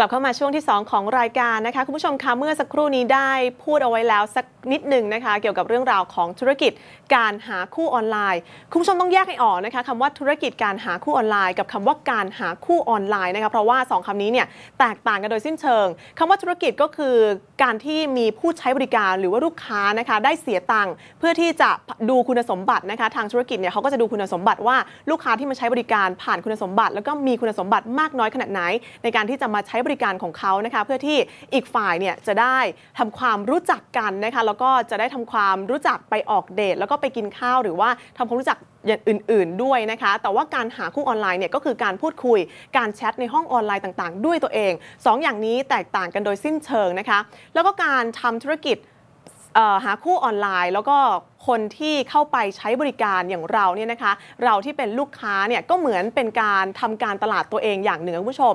กลับเข้ามาช่วงที่ 2 ของรายการนะคะคุณผู้ชมคะเมื่อสักครู่นี้ได้พูดเอาไว้แล้วสักนิดหนึ่งนะคะ เกี่ยวกับเรื่องราวของธุรกิจการหาคู่ออนไลน์คุณผู้ชมต้องแยกให้ออกนะคะคำว่าธุรกิจการหาคู่ออนไลน์ กับคำว่าการหาคู่ออนไลน์นะคะเพราะว่า 2คำนี้เนี่ยแตกต่างกันโดยสิ้นเชิงคำว่าธุรกิจก็คือการที่มีผู้ใช้บริการหรือว่าลูกค้านะคะได้เสียตังค์เพื่อที่จะดูคุณสมบัตินะคะทางธุรกิจเนี่ยเขาก็จะดูคุณสมบัติว่าลูกค้าที่มาใช้บริการผ่านคุณสมบัติ แล้วก็มีคุณสมบัติมากน้อยขนาดไหน ในการที่จะมาใช้บริการของเขานะคะเพื่อที่อีกฝ่ายเนี่ยจะได้ทำความรู้จักกันนะคะแล้วก็จะได้ทำความรู้จักไปออกเดทแล้วก็ไปกินข้าวหรือว่าทำความรู้จักอย่างอื่น ๆ ด้วยนะคะ แต่ว่าการหาคู่ออนไลน์เนี่ยก็คือการพูดคุย การแชทในห้องออนไลน์ต่าง ๆ ด้วยตัวเอง 2ออย่างนี้แตกต่างกันโดยสิ้นเชิงนะคะ แล้วก็การทำธุรกิจหาคู่ออนไลน์แล้วก็คนที่เข้าไปใช้บริการอย่างเราเนี่ยนะคะ เราที่เป็นลูกค้าเนี่ยก็เหมือนเป็นการทำการตลาดตัวเองอย่างหนึ่งคุณผู้ชม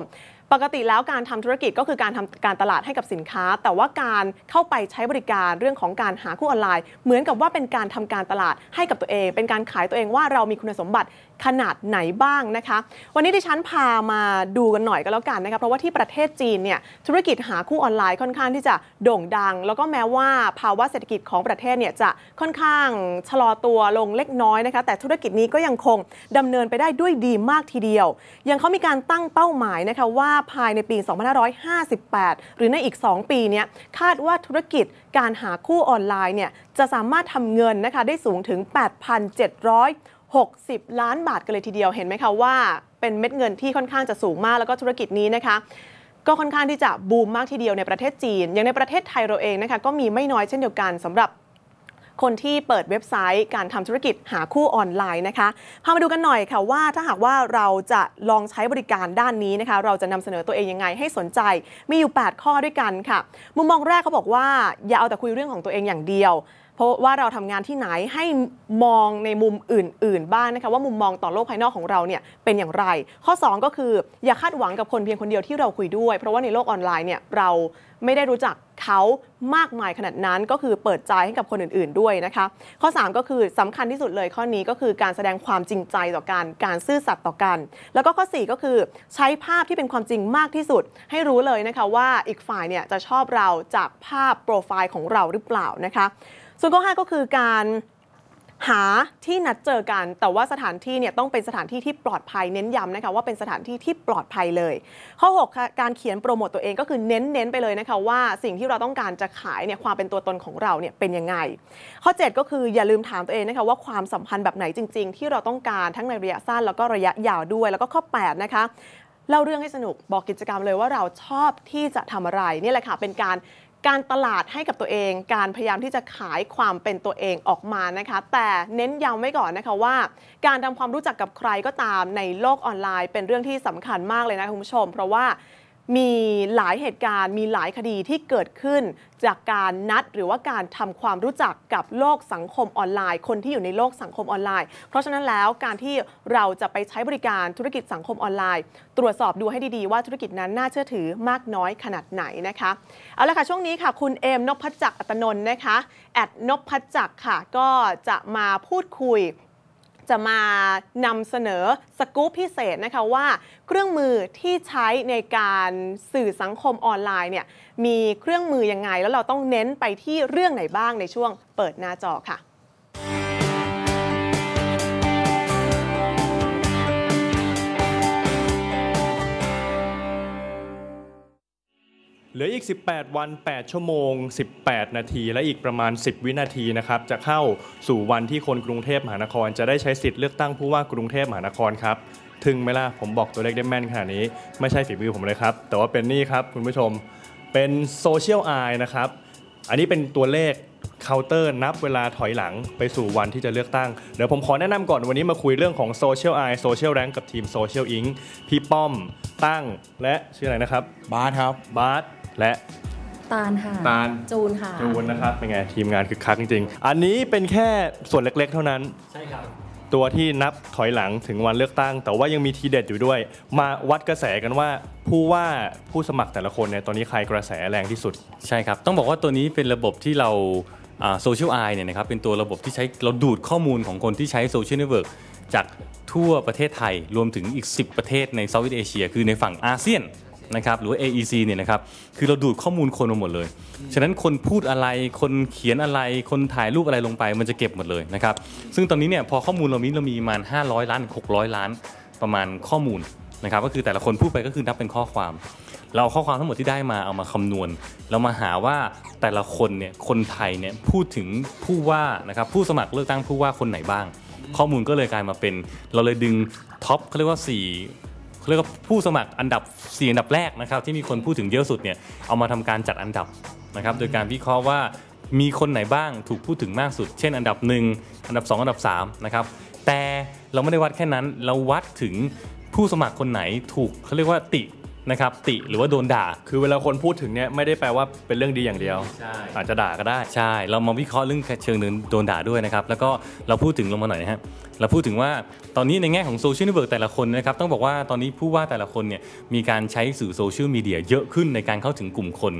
ปกติแล้วการทำธุรกิจก็คือการทำการตลาดให้กับสินค้า แต่ว่าการเข้าไปใช้บริการเรื่องของการหาคู่ออนไลน์ เหมือนกับว่าเป็นการทำการตลาดให้กับตัวเอง เป็นการขายตัวเองว่าเรามีคุณสมบัติขนาดไหนบ้างนะคะ วันนี้ดิฉันพามาดูกันหน่อยก็แล้วกันนะคะเพราะว่าที่ประเทศจีนเนี่ยธุรกิจหาคู่ออนไลน์ค่อนข้างที่จะโด่งดัง แล้วก็แม้ว่าภาวะเศรษฐกิจของประเทศเนี่ยจะค่อนข้างชะลอตัวลงเล็กน้อยนะคะ แต่ธุรกิจนี้ก็ยังคงดำเนินไปได้ด้วยดีมากทีเดียว ยังเขามีการตั้งเป้าหมายนะคะว่าภายในปี 2558 หรือในอีก 2 ปีเนี้ยคาดว่าธุรกิจการหาคู่ออนไลน์เนี่ยจะสามารถทำเงินนะคะได้สูงถึง 60 ล้านบาทกันเลยทีเดียวเห็นไหมคะว่า เป็นเม็ดเงินที่ค่อนข้างจะสูงมากแล้วก็ธุรกิจนี้นะคะก็ค่อนข้างที่จะบูมมากทีเดียวในประเทศจีน อย่างในประเทศไทยเราเองนะคะก็มีไม่น้อยเช่นเดียวกันสำหรับคนที่เปิดเว็บไซต์การทำธุรกิจหาคู่ออนไลน์นะคะ พามาดูกันหน่อยค่ะว่าถ้าหากว่าเราจะลองใช้บริการด้านนี้นะคะ เราจะนำเสนอตัวเองยังไงให้สนใจ มีอยู่ 8 ข้อด้วยกันค่ะ มุมมองแรกเขาบอกว่า อย่าเอาแต่คุยเรื่องของตัวเองอย่างเดียว เพราะว่าเราทำงานที่ไหนให้มองในมุมอื่น ๆ บ้างนะคะว่ามุมมองต่อโลกภายนอกของเราเนี่ยเป็นอย่างไร ข้อ 2 ก็คืออย่าคาดหวังกับคนเพียงคนเดียวที่เราคุยด้วย เพราะว่าในโลกออนไลน์เนี่ยเราไม่ได้รู้จักเขามากมายขนาดนั้นก็คือเปิดใจให้กับคนอื่นๆด้วยนะคะ ข้อ 3 ก็คือสำคัญที่สุดเลยข้อนี้ก็คือการแสดงความจริงใจต่อกันการซื่อสัตย์ต่อกัน แล้วก็ข้อ 4 ก็คือใช้ภาพที่เป็นความจริงมากที่สุด ให้รู้เลยนะคะว่าอีกฝ่ายเนี่ยจะชอบเราจากภาพโปรไฟล์ของเราหรือเปล่านะคะ ส่วนข้อ5ก็คือการหาที่นัดเจอกัน แต่ว่าสถานที่เนี่ยต้องเป็นสถานที่ที่ปลอดภัยเน้นย้ำนะคะว่าเป็นสถานที่ที่ปลอดภัยเลย ข้อ 6 การเขียนโปรโมตตัวเองก็คือเน้นเน้นไปเลยนะคะว่าสิ่งที่เราต้องการจะขายเนี่ยความเป็นตัวตนของเราเนี่ยเป็นยังไง ข้อ 7 ก็คืออย่าลืมถามตัวเองนะคะว่าความสัมพันธ์แบบไหนจริง ๆ ที่เราต้องการทั้งในระยะสั้นแล้วก็ระยะยาวด้วย แล้วก็ข้อ 8 นะคะเล่าเรื่องให้สนุกบอกกิจกรรมเลยว่าเราชอบที่จะทำอะไรนี่แหละค่ะเป็นการ การตลาดให้กับตัวเอง การพยายามที่จะขายความเป็นตัวเองออกมานะคะ แต่เน้นย้ำไว้ก่อนนะคะว่า การทำความรู้จักกับใครก็ตามในโลกออนไลน์ เป็นเรื่องที่สำคัญมากเลยนะคุณผู้ชม เพราะว่า มีหลายเหตุการณ์ มีหลายคดีที่เกิดขึ้น จากการนัดหรือว่าการทำความรู้จักกับโลกสังคมออนไลน์ คนที่อยู่ในโลกสังคมออนไลน์ เพราะฉะนั้นแล้วการที่เราจะไปใช้บริการธุรกิจสังคมออนไลน์ ตรวจสอบดูให้ดีๆ ว่าธุรกิจนั้นน่าเชื่อถือมากน้อยขนาดไหนนะคะเอาละค่ะช่วงนี้ค่ะ คุณเอมนพจักรอัตนนท์นะคะแอดนพจักรค่ะก็จะมาพูดคุย จะมานำเสนอสกู๊ปพิเศษนะคะว่า เครื่องมือที่ใช้ในการสื่อสังคมออนไลน์เนี่ยมีเครื่องมือยังไง แล้วเราต้องเน้นไปที่เรื่องไหนบ้างในช่วงเปิดหน้าจอค่ะ เหลืออีก 18 วัน 8 ชั่วโมง 18 นาที และอีกประมาณ 10 วินาทีนะครับ จะเข้าสู่วันที่คนกรุงเทพมหานคร จะได้ใช้สิทธิ์เลือกตั้งผู้ว่ากรุงเทพมหานครครับ ถึงไหมล่ะ ผมบอกตัวเลขได้แม่นขนาดนี้ ไม่ใช่ฝีมือผมเลยครับ แต่ว่าเป็นนี่ครับคุณผู้ชม เป็นโซเชียลไอนะครับ อันนี้เป็นตัวเลขเคาน์เตอร์นับเวลาถอยหลังไปสู่วันที่จะเลือกตั้ง เดี๋ยวผมขอแนะนำก่อนวันนี้มาคุยเรื่องของโซเชียลไอโซเชียลแรงกับทีมโซเชียลอิงพี่ป้อมตั้งและชื่ออะไรนะครับบาสครับบาส และตาลค่ะตาลจูนค่ะจูนนะครับเป็นไงทีมงานคึกคักจริงๆ อันนี้เป็นแค่ส่วนเล็กๆ เท่านั้นใช่ครับตัวที่นับถอยหลังถึงวันเลือกตั้ง แต่ว่ายังมีทีเด็ดอยู่ด้วย มาวัดกระแสกันว่า ผู้ว่าผู้สมัครแต่ละคนเนี่ยตอนนี้ใครกระแสแรงที่สุด ใช่ครับ ต้องบอกว่าตัวนี้เป็นระบบที่เราโซเชียลไอเนี่ยนะครับเป็นตัวระบบที่ใช้เราดูดข้อมูลของคนที่ใช้โซเชียลเน็ตเวิร์กจากทั่วประเทศไทยรวมถึงอีก 10 ประเทศในเซาท์อีสเอเชีย คือในฝั่งอาเซียน นะครับหรือว่า AEC เนี่ยนะครับคือเราดูดข้อมูลคนมาหมดเลย ฉะนั้นคนพูดอะไรคนเขียนอะไรคนถ่ายรูปอะไรลงไปมันจะเก็บหมดเลยนะครับซึ่งตอนนี้เนี่ยพอข้อมูลเรามีเรามีประมาณ 500 ล้าน 600 ล้านประมาณข้อมูลนะครับก็คือแต่ละคนพูดไปก็คือนับเป็นข้อความ เราเอาข้อความทั้งหมดที่ได้มาเอามาคำนวณ เรามาหาว่าแต่ละคนเนี่ยคนไทยเนี่ยพูดถึงผู้ว่านะครับผู้สมัครเลือกตั้งผู้ว่าคนไหนบ้าง ข้อมูลก็เลยกลายมาเป็น เราเลยดึงท็อปเขาเรียกว่า 4 เรียกว่าผู้สมัครอันดับ 4 อันดับแรกนะครับที่มีคนพูดถึงเยอะสุดเนี่ยเอามาทำการจัดอันดับนะครับโดยการวิเคราะห์ว่ามีคนไหนบ้างถูกพูดถึงมากสุด เช่นอันดับ 1 อันดับ 2 อันดับ3นะครับแต่เราไม่ได้วัดแค่นั้นเราวัดถึงผู้สมัครคนไหนถูกเขาเรียกว่าติ นะครับติหรือว่าโดนด่า คือเวลาคนพูดถึงเนี่ยไม่ได้แปลว่าเป็นเรื่องดีอย่างเดียวใช่อาจจะด่าก็ได้ ใช่ เรามาวิเคราะห์เรื่องเชิงโดนด่าด้วยนะครับ แล้วก็เราพูดถึงลงมาหน่อยนะฮะ เราพูดถึงว่าตอนนี้ในแง่ของโซเชียลเน็ตเวิร์กแต่ละคนนะครับ ต้องบอกว่าตอนนี้ผู้ว่าแต่ละคนเนี่ยมีการใช้สื่อโซเชียลมีเดียเยอะขึ้นในการเข้าถึงกลุ่มคน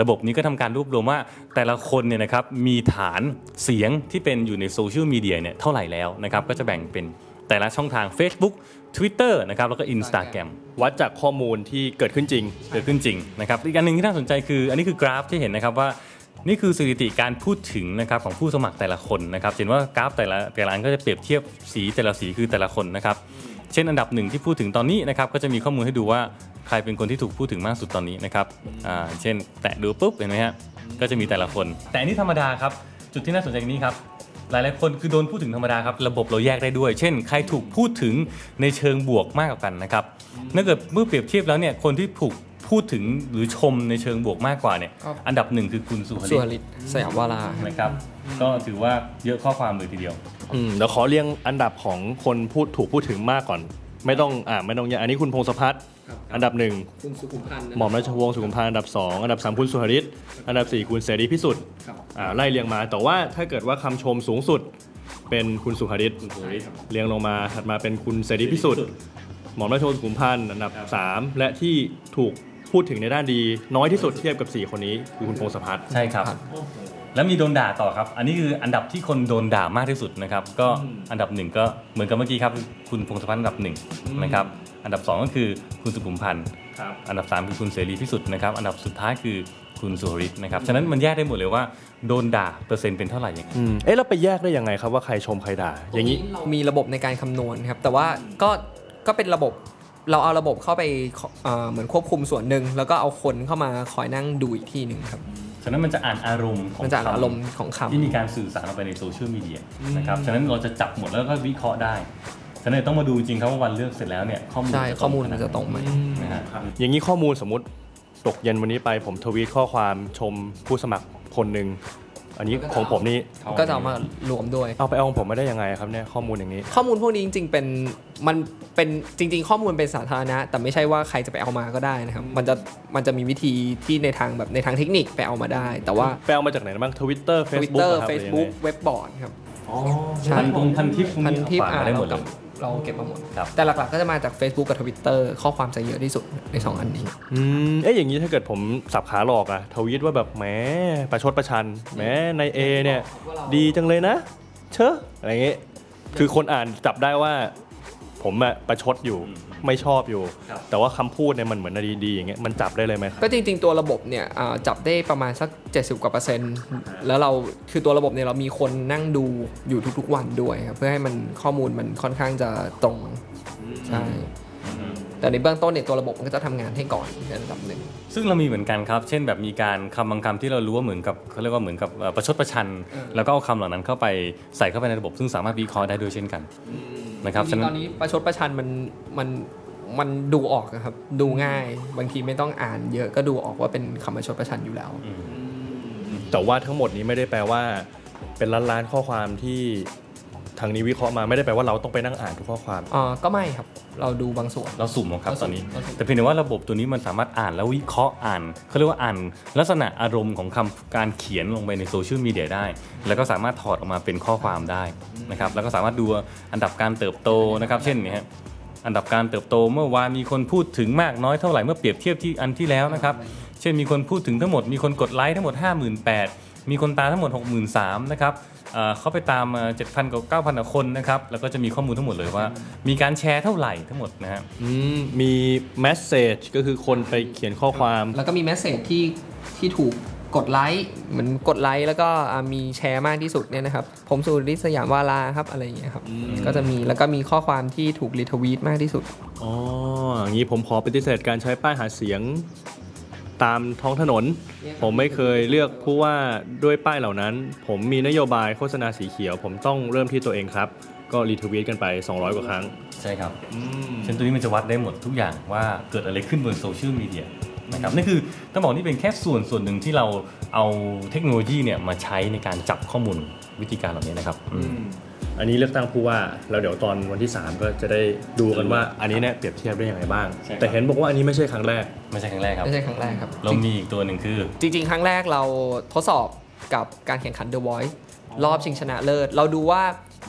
ระบบนี้ก็ทำการรวบรวมว่าแต่ละคนเนี่ยนะครับมีฐานเสียงที่เป็นอยู่ในโซเชียลมีเดียเนี่ยเท่าไหร่แล้วนะครับ ก็จะแบ่งเป็นแต่ละช่องทาง Facebook Twitter นะครับแล้วก็ Instagram วัดจากข้อมูลที่เกิดขึ้นจริง เกิดขึ้นจริงนะครับอีกอันหนึ่งที่น่าสนใจคือ อันนี้คือกราฟที่เห็นนะครับว่านี่คือสถิติการพูดถึงนะครับของผู้สมัครแต่ละคนนะครับเห็นว่ากราฟแต่ละแต่ละอันก็จะเปรียบเทียบสีแต่ละสีคือแต่ละคนนะครับเช่นอันดับหนึ่งที่พูดถึงตอนนี้นะครับก็จะมีข้อมูลให้ดูว่าใครเป็นคนที่ถูกพูดถึงมากสุดตอนนี้นะครับอ่าเช่นแตะดูปุ๊บเห็นไหมฮะก็จะมีแต่ละคน แต่อันนี้ธรรมดาครับจุดที่น่าสนใจนี้ครับ หลายๆคนคือโดนพูดถึงธรรมดาครับระบบเราแยกได้ด้วย เช่น ใครถูกพูดถึงในเชิงบวกมากกว่ากันนะครับถ้าเกิดเมื่อเปรียบเทียบแล้วเนี่ยคนที่ถูกพูดถึงหรือชมในเชิงบวกมากกว่าเนี่ยครับอันดับหนึ่งคือคุณสุภสุลิวตริตสยามวารานะครับก็ถือว่าเยอะข้อความเลยทีเดียวอืมเดี๋ยวขอเรียงอันดับของคนพูดถูกพูดถึงมากก่อน ไม่ต้องอ่าไม่ต้องอย่างอันนี้คุณพงศพัฒน์ อันดับหนึ่งคุณสุขุมพันธ์หม่อมราชวงศ์สุขุมพันธ์อันดับ 2 อันดับ 3 คุณสุหริตอันดับ 4 คุณเสรีพิสุทธิ์ครับอ่าไล่เรียงมา แต่ว่าถ้าเกิดว่าคำชมสูงสุดเป็นคุณสุหริตเรียงลงมาถัดมาเป็นคุณเสรีพิสุทธิ์หม่อมราชวงศ์สุขุมพันธ์อันดับ 3 และที่ถูกพูดถึงในด้านดีน้อยที่สุดเทียบกับ 4 คนนี้คือคุณพงศพัฒน์ใช่ครับแล้วมีโดนด่าต่อครับ อันนี้คืออันดับที่คนโดนด่ามากที่สุดนะครับ ก็อันดับหนึ่งก็เหมือนกับเมื่อกี้ครับ คุณพงศพันธ์อันดับหนึ่งนะครับ อันดับสองก็คือคุณสุขุมพันธ์ครับอันดับสามคือคุณเสรีพิสุทธิ์นะครับ อันดับสุดท้ายคือคุณสุริตนะครับ ฉะนั้นมันแยกได้หมดเลยว่าโดนด่าเปอร์เซ็นต์เป็นเท่าไหร่ยังไงอืมเอ๊ะเราไปแยกได้ยังไงครับว่าใครชมใครด่า อย่างนี้เรามีระบบในการคำนวณครับ แต่ว่าก็ก็เป็นระบบเราเอาระบบเข้าไปเอ่อเหมือนควบคุมส่วนหนึ่งแล้วก็เอาคนเข้ามาคอยนั่งดูอีกที่หนึ่งครับฉะนั้นมันจะอ่านอารมณ์ของมันจะอ่านอารมณ์ของคำที่มีการสื่อสารออกไปในโซเชียลมีเดียนะครับฉะนั้นเราจะจับหมดแล้วก็วิเคราะห์ได้ ฉะนั้นต้องมาดูจริงๆครับว่าวันเลือกเสร็จแล้วเนี่ยข้อมูลใช่จะข้อมูลขมันนาดจะตรงไหมนะฮะอย่างนี้ข้อมูลสมมติตกเย็นวันนี้ไปผมทวีตข้อความชมผู้สมัครคนหนึ่งอันนี้ของผมนี่ก็จะเอามารวมด้วย เอาไปเอาของผมมาได้ยังไงครับเนี่ยข้อมูลอย่างนี้ ข้อมูลพวกนี้จริง ๆ เป็นมันเป็นจริง ๆ ข้อมูลเป็นสาธารณะ แต่ไม่ใช่ว่าใครจะไปเอามาก็ได้นะครับ มันจะมันจะมีวิธีที่ในทางแบบในทางเทคนิคไปเอามาได้ แต่ว่าไปเอามาจากไหนบ้างทวิตเตอร์เฟซบุ๊ก Twitter ครับ Facebook เว็บบอร์ดครับใช่พันตรงพันทิปพวกพันนี้ทิปฝากอ่ามาได้หมเราดเลเก็บย เราเก็บมาหมด ครับ แต่หลักๆก็จะมาจาก Facebook กับ Twitter ข้อความจะเยอะที่สุดใน 2 อันนี้ อืมเอ๊ะอย่างนี้ถ้าเกิดผมสับขาหลอกอะทวีตว่าแบบแหมประชดประชันแหมในเอเนี่ย ดีจังเลยนะ เชอะอะไรอย่างงี้คือคนอ่านจับได้ว่า ผมอะประชดอยู่ไม่ชอบอยู่ครับแต่ว่าคำพูดเนี่ยมันเหมือนดีๆอย่างเงี้ยมันจับได้เลยไหมครับก็จริง ๆ ตัวระบบเนี่ยอ่าจับได้ประมาณสัก 70 กว่าเปอร์เซ็นต์แล้วเราคือตัวระบบเนี่ยเรามีคนนั่งดูอยู่ทุกๆวันด้วยครับเพื่อให้มันข้อมูลมันค่อนข้างจะตรงใช่แต่ในเบื้องต้นเนี่ยตัวระบบมันก็จะทำงานให้ก่อนในระดับหนึ่ง ซึ่งเรามีเหมือนกันครับ เช่นแบบมีการคำบางคำที่เรารู้ว่าเหมือนกับเขาเรียกว่าเหมือนกับเอ่อประชดประชัน แล้วก็เอาคำเหล่านั้นเข้าไปใส่เข้าไปในระบบ ซึ่งสามารถวิเคราะห์ได้ด้วยเช่นกัน นะครับจฉะริงนั้ๆตอนนนี้ประชดประชันมันมันมันดูออกอะครับ ดูง่ายบางทีไม่ต้องอ่านเยอะก็ดูออกว่าเป็นคำประชดประชันอยู่แล้ว แต่ว่าทั้งหมดนี้ไม่ได้แปลว่า เป็นล้านล้านๆข้อความที่ ทางนี้วิเคราะห์มาไม่ได้แปลว่าเราต้องไปนั่งอ่านทุกข้อความอ่าก็ไม่ครับ เราดูบางส่วน เราสุ่มเอาครับเราสุ่ตอมนนี้ เราสุ่ม แต่เพียงแต่ว่าระบบตัวนี้มันสามารถอ่านแล้ววิเคราะห์อ่านเขาเรียกว่าอ่าน ลักษณะอารมณ์ของคำการเขียนลงไปในโซเชียลมีเดียได้ แล้วก็สามารถถอดออกมาเป็นข้อความได้นะครับแล้วก็สามารถดูอันดับการเติบโตนะครับ เช่นเนี่ยฮะอันดับการเติบโตเมื่อวานมีคนพูดถึงมากน้อยเท่าไหร่เมื่อเปรียบเทียบที่อันที่แล้วนะครับ เช่นมีคนพูดถึงทั้งหมดมีคนกดไลค์ทั้งหมด 58,000 มีคนตามทั้งหมด 63,000นะครับเอ่อเข้าไปตามเจ็ดพันกับเก้าพันกว่าคนนะครับ แล้วก็จะมีข้อมูลทั้งหมดเลยว่า มีการแชร์เท่าไหร่ทั้งหมดนะฮะอืมมีแมสเซจก็คือคนไปเขียนข้อความ แล้วก็มีแมสเซจที่ที่ถูกกดไลค์เหมือนกดไลค์แล้วก็อ่ามีแชร์มากที่สุดเนี่ยนะครับ ผมสุริศสยามวาลาครับอะไรอย่างเงี้ยครับ ก็จะมีแล้วก็มีข้อความที่ถูกรีทวีตมากที่สุด อ๋อ อย่างนี้ผมขอปฏิเสธการใช้ป้ายหาเสียง ตามท้องถนน ผมไม่เคยเลือกผู้ว่าด้วยป้ายเหล่านั้น ผมมีนโยบายโฆษณาสีเขียว ผมต้องเริ่มที่ตัวเองครับ ก็รีทวีตกันไป 200 กว่าครั้ง ใช่ครับเช่นตัวนี้มันจะวัดได้หมดทุกอย่างว่าเกิดอะไรขึ้นบนโซเชียลมีเดียนะครับนี่คือต้องบอกนี่เป็นแค่ส่วนส่วนหนึ่งที่เราเอาเทคโนโลยีเนี่ยมาใช้ในการจับข้อมูลวิธีการเหล่านี้นะครับ อืมอันนี้เลือกตั้งผู้ว่าแล้วเดี๋ยวตอนวันที่ 3 ก็จะได้ดูกันว่าอันนี้เนี่ยเปรียบเทียบได้อย่างไรบ้าง ใช่ครับ แต่เห็นบอกว่าอันนี้ไม่ใช่ครั้งแรก ไม่ใช่ครั้งแรกครับ ไม่ใช่ครั้งแรกครับเรามีอีกตัวหนึ่งคือ จริง ๆ ครั้งแรกเราทดสอบกับการแข่งขัน The Voice รอบชิงชนะเลิศ เราดูว่า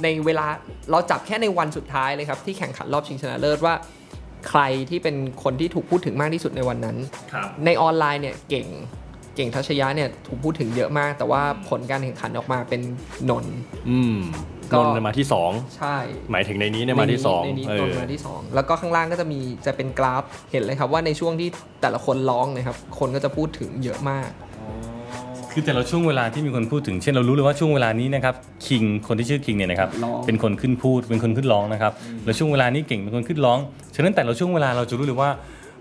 ในเวลาเราจับแค่ในวันสุดท้ายเลยครับ ที่แข่งขันรอบชิงชนะเลิศว่า ใครที่เป็นคนที่ถูกพูดถึงมากที่สุดในวันนั้น ครับ ในออนไลน์เนี่ยเก่งเก่งทัชยะเนี่ยถูกพูดถึงเยอะมาก แต่ว่าผลการแข่งขันออกมาเป็นนนท์อืมก็ นนท์มาที่ใช่2หมายถึงในนี้เนี่ยมาที่ในนี้2เอต้นอมาที่ 2 แล้วก็ข้างล่างก็จะมีจะเป็นกราฟเห็นเลยครับว่าในช่วงที่แต่ละคนร้องเนะครับ คนก็จะพูดถึงเยอะมาก คือแต่ละช่วงเวลาที่มีคนพูดถึงเช่นเรารู้เลยว่าช่วงเวลานี้นะครับคิงคนที่ชื่อคิงเนี่ยนะครับร้องเป็นคนขึ้นพูดเป็นคนขึ้นร้องนะครับแล้วช่วงเวลานี้เก่งเป็นคนขึ้นร้องฉะนั้นแต่ละช่วงเวลาเราจะรู้เลยว่า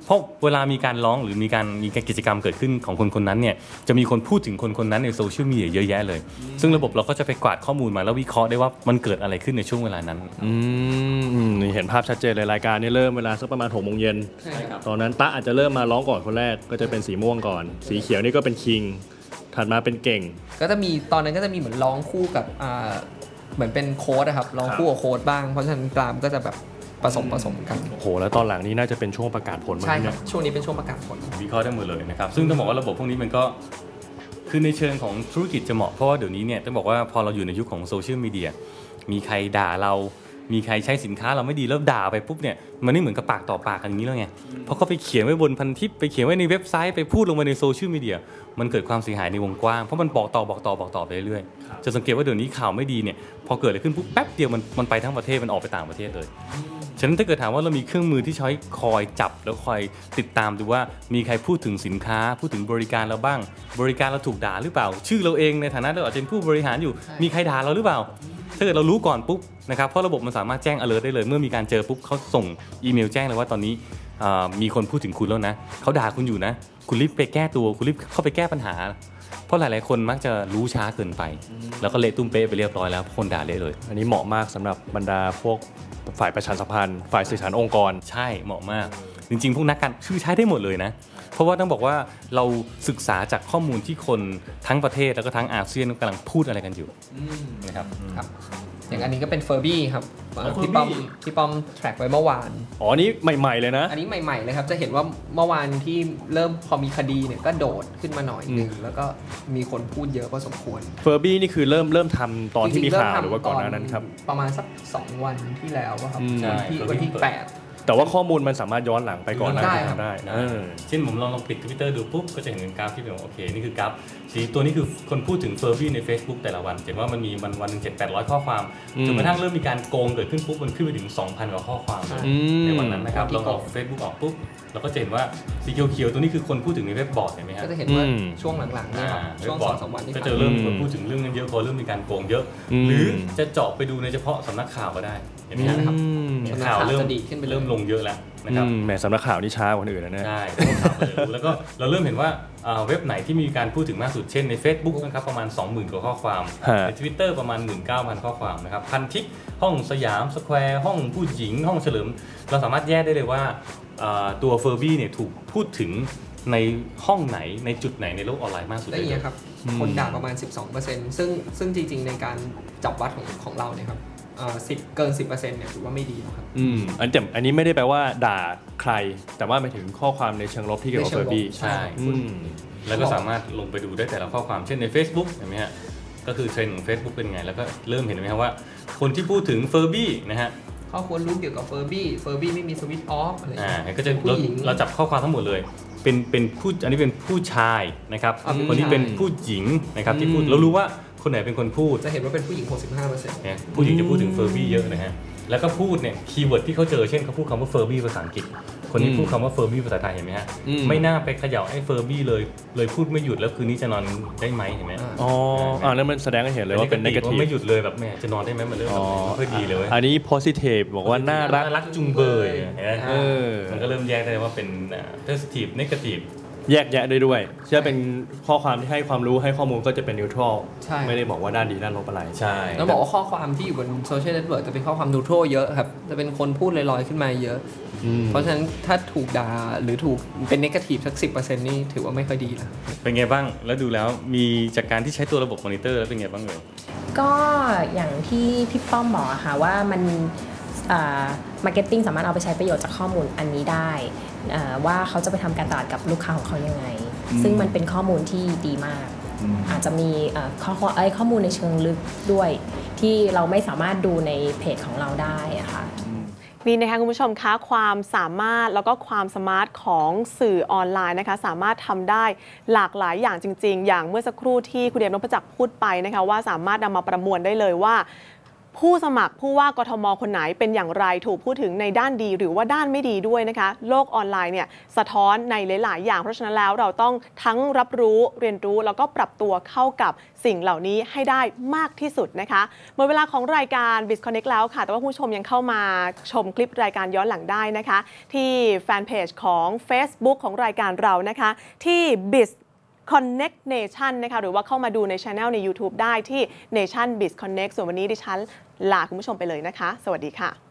เพราะเวลามีการร้องหรือมีการมีกิจกรรมเกิดขึ้นของคนคนนั้นเนี่ยจะมีคนพูดถึงคนคนนั้นในโซเชียลมีเดียเยอะแยะเลย ซึ่งระบบเราก็จะไปกวาดข้อมูลมาแล้ววิเคราะห์ได้ว่ามันเกิดอะไรขึ้นในช่วงเวลานั้น อืมอืมนี่เห็นภาพชัดเจนเลยรายการนี้เริ่มเวลาสักประมาณ6โมงเย็นใช่ครับตอนนั้นตะอาจจะเริ่มมาร้องก่อนคนแรกก็จะเป็นสีม่วงก่อน สีเขียวนี่ก็เป็นคิง ถัดมาเป็นเก่ง ก็จะมีตอนนั้นก็จะมีเหมือนร้องคู่กับอ่าเหมือนเป็นโค้ดอะครับร้องคู่กับโค้ดบ้างเพราะฉะนั้นกรามก็จะแบบ ผสมผสมกันโอ้โหแล้วตอนหลังนี้น่าจะเป็นช่วงประกาศผลมั้งใช่คเนี่รับยช่วงนี้เป็นช่วงประกาศผลวิเคราะห์ได้หมดเลยนะครับซึ่งต้องบอกว่าระบบพวกนี้มันก็คือในเชิงของธุรกิจจะเหมาะเพราะว่าเดี๋ยวนี้เนี่ยต้องบอกว่าพอเราอยู่ในยุคของโซเชียลมีเดียมีใครด่าเรามีใครใช้สินค้าเราไม่ดีแล้วด่าไปปุ๊บเนี่ยมันไม่เหมือนกับปากต่อปากกันอย่างนี้แล้วไงเพราะเขาไปเขียนไว้บนพันทิปไปเขียนไว้ในเว็บไซต์ไปพูดลงไปในโซเชียลมีเดียมันเกิดความเสียหายในวงกว้างเพราะมันบอกต่อบอกต่อบอกต่อไปเรื่อยๆจะสังเกตว่าเดี๋ยวนี้ข่าวไม่ดีเนี่ยพอเกิดอะไรขึ้นปุ๊บแป๊บเดียวมันมันไปทั้งประเทศมันออกไปต่างประเทศเลย ฉะนั้นถ้าเกิดถามว่าเรามีเครื่องมือที่ใช้คอยจับ แล้วคอยติดตามดูว่ามีใครพูดถึงสินค้า พูดถึงบริการเราบ้าง บริการเราถูกด่าหรือเปล่า ชื่อเราเองในฐานะเราอาจจะเป็นผู้บริหารอยู่ใช่มีใครด่าเราหรือเปล่า ถ้าเกิดเรารู้ก่อนปุ๊บนะครับเพราะระบบมันสามารถแจ้ง alert ได้เลย เมื่อมีการเจอปุ๊บเขาส่งอีเมลแจ้งเลยว่าตอนนี้อ่ามีคนพูดถึงคุณแล้วนะเขาด่าคุณอยู่นะ คุณรีบไปแก้ตัวคุณรีบเข้าไปแก้ปัญหา เพราะหลาย ๆ คนมักจะรู้ช้าเกินไป แล้วก็เละตุ้มเป๊ะไปเรียบร้อยแล้วคนด่าเละเลย อันนี้เหมาะมากสำหรับบรรดาพวก ฝ่ายประชาสัมพันธ์ ฝ่ายสื่อสารองค์กร ใช่เหมาะมาก จริง ๆ พวกนักการคือใช้ได้หมดเลยนะ เพราะว่าต้องบอกว่าเราศึกษาจากข้อมูลที่คนทั้งประเทศแล้วก็ทั้งอาเซียนกำลังพูดอะไรกันอยู่นะครับครับ อย่างอันนี้ก็เป็นเฟอร์บี้ครับอ๋อที่ป้อม Furby ที่ป้อมแทร็กไว้เมื่อวาน อ๋อนี่ใหม่ ๆ เลยนะ อันนี้ใหม่ ๆ เลยครับ จะเห็นว่าเมื่อวานที่เริ่มพอมีคดีเนี่ยก็โดดขึ้นมาหน่อยหนึ่งแล้วก็มีคนพูดเยอะพอสมควรเฟอร์บี้นี่คือเริ่มเริ่มทำตอนที่มีจริงๆข่าวเมหรือว่าก่อนหน้านั้นครับ ประมาณสัก 2 วันที่แล้วอะครับอืมใช่วันที่ Furby วันที่เปิด แปดแต่ว่าข้อมูลมันสามารถย้อนหลังไปก่อนหน้าได้นี้ครับได้ได้เออเช่นผมลองลองปิดทวิตเตอร์ดูปุ๊บ ก็จะเห็นเป็นกราฟที่แบบโอเค นี่คือกราฟสีตัวนี้คือคนพูดถึงเฟอร์บี้ใน Facebook แต่ละวันเห็นว่ามันมีวันวันหนึ่งเจ็ดแปดร้อยข้อความอืมจนกระทั่งเริ่มมีการโกงเกิดขึ้นปุ๊บ มันขึ้นไปถึง 2,000 กว่าข้อความเลยอืมในวันนั้นนะครับที่เราโกอองก Facebook ออกปุ๊บเราก็จะเห็นว่าสีเขียวๆตัวนี้คือคนพูดถึงในเว็บบอร์ดเห็นไหมฮะก็จะเห็นว่าอืมช่วงหลังๆเนี่ยครับอ่าช่วงเว็บบสออร์ดงสามวันที่ก็ผ่านจะเริ่มมีอืคนมพูดถึงเรื่องนั้นเยอะพอเริ่มมีการโกงเยอะอืมหรือจะเจาะไปดูในเฉพาะสำนักข่าวก็ได้ เห็นไหมฮะครับอืมเนี่ยข่าวเริ่มจะดีขึ้นไปเลยเริ่มลงเยอะแล้วนะครับอืมแหมสำนักข่าวนี่ช้ากว่าคนอื่นนะเนี่ยใช่เพราะว่าข่าวมันจะรู้แล้วก็เราเริ่มเห็นว่าอ่าเว็บไหนที่มีการพูดถึงมากสุดเช่นใน Facebook นะครับประมาณ 20,000 กว่าข้อความฮะใน Twitter ประมาณ 19,000 ข้อความนะครับพันทิกห้องสยามสแควร์ห้องผู้หญิง ห้องเฉลิม เราสามารถแยกได้เลยว่าอ่าตัวเฟอร์บี้เนี่ยถูกพูดถึงในห้องไหนในจุดไหนในโลกออนไลน์มากสุดได้อย่างเงี้ยครับอืมคนด่าประมาณ 12%ซึ่งซึ่งจริงๆ ในการจับวัดของของเราเนี่ยครับ สิบเกิน10%เนี่ยถือว่าไม่ดีนะครับอืมอันแต่อันนี้ไม่ได้แปลว่าด่าใคร แต่ว่าหมายถึงข้อความในเชิงลบที่เกี่ยวกับในเฟเชิองร์บี้ลบใช่อืมแล้วก็สามารถลงไปดูได้แต่ละข้อความเช่นใน Facebook เห็นไหมฮะก็คือเทรนด์ของ Facebook เป็นไง แล้วก็เริ่มเห็นไหมครับว่า คนที่พูดถึงเฟอร์บี้นะฮะข้อควรรู้เกี่ยวกับเฟอร์บี้เฟอร์บี้ไม่มีสวิตช์ออฟอะไรอย่างอ่าเงี้ยก็จะผู้เราหญิงเราจับข้อความทั้งหมดเลยเป็นเป็นผู้อันนี้เป็นผู้ชายนะครับอ่าเป็นคนนี้ผู้ชายเป็นผู้หญิงนะครับที่พูดอืมเรารู้ว่า คนไหนเป็นคนพูดจะเห็นว่าเป็นผู้หญิง 65%นะผู้หญิงจะพูดถึงเฟอร์บี้เยอะนะฮะแล้วก็พูดเนี่ยคีย์เวิร์ดที่เขาเจอเช่นเขาพูดคำว่าเฟอร์บี้ภาษาอังกฤษ คนนี้อืมพูดคำว่าเฟอร์บี้ภาษาไทยเห็นไหมฮะอืมไม่น่าไปเขย่าไอ้เฟอร์บี้เลยเลยพูดไม่หยุดแล้วคืนนี้จะนอนได้ไหมเห็นไหมอ่าอ๋ออ่านั่นมันแสดงให้เห็นเลยว่าเป็น negative ไม่หยุดเลยแบบแม่จะนอนได้ไหมมันเริ่มอ๋อแบบไม่ค่อยดีเลยเว้ยอันนี้ positive บอกว่าน่ารักน่ารักจุงเบยเห็นไหมเออมันก็เริ่มแยกได้ว่าเป็นอ่า positive negative แยกแยะได้ด้วย เชื่อเป็นข้อความที่ให้ความรู้ให้ข้อมูลก็จะเป็น neutral ใช่ ไม่ได้บอกว่าด้านดีด้านลบอะไรใช่ต้องบอกว่าข้อความที่อยู่บนโซเชียลเน็ตเวิร์กจะเป็นข้อความนูโตรเยอะครับ จะเป็นคนพูดลอยๆขึ้นมาเยอะอืมเพราะฉะนั้นถ้าถูกด่าหรือถูกเป็นนกาทีฟสักสินี่ถือว่าไม่ค่อยดีแล้วเป็นไงบ้างแล้วดูแล้วมีจากการที่ใช้ตัวระบบมอนิเตอร์แล้วเป็นไงบ้างเลยก็อย่างที่พี่ป้อมบอกอะค่ะว่ามันมาร์เก็ตติ้งสามารถเอาไปใช้ประโยชน์จากข้อมูลอันนี้ได้อ่า ว่าเขาจะไปทำการตลาดกับลูกค้าของเขายังไง ซึ่งมันเป็นข้อมูลที่ดีมาก อาจจะมีเอ่อข้อข้อเอ้ยข้อมูลในเชิงลึกด้วย ที่เราไม่สามารถดูในเพจของเราได้อะค่ะนี่นะคะคุณผู้ชมคะความสามารถแล้วก็ความสมาร์ทของสื่อออนไลน์นะคะ สามารถทำได้หลากหลายอย่างจริง ๆ อย่างเมื่อสักครู่ที่คุณเดมนพจักรพูดไปนะคะ ว่าสามารถนำมาประมวลได้เลยว่า ผู้สมัครผู้ว่ากทมคนไหนเป็นอย่างไรถูกพูดถึงในด้านดีหรือว่าด้านไม่ดีด้วยนะคะ โลกออนไลน์เนี่ยสะท้อนในหลาย ๆ อย่างเพราะฉะนั้นแล้วเราต้องทั้งรับรู้เรียนรู้แล้วก็ปรับตัวเข้ากับสิ่งเหล่านี้ให้ได้มากที่สุดนะคะหมดเวลาของรายการ b i z Connect แล้วค่ะ แต่ว่าผู้ชมยังเข้ามาชมคลิปรายการย้อนหลังได้นะคะ ที่แฟนเพจของ Facebook ของรายการเรานะคะ ที่ biz Connect Nation นะคะหรือว่าเข้ามาดูในช anel ใน YouTube ได้ที่ Nation Biz Connect ส่วนวันนี้ดิฉันลาคุณผู้ชมไปเลยนะคะ สวัสดีค่ะ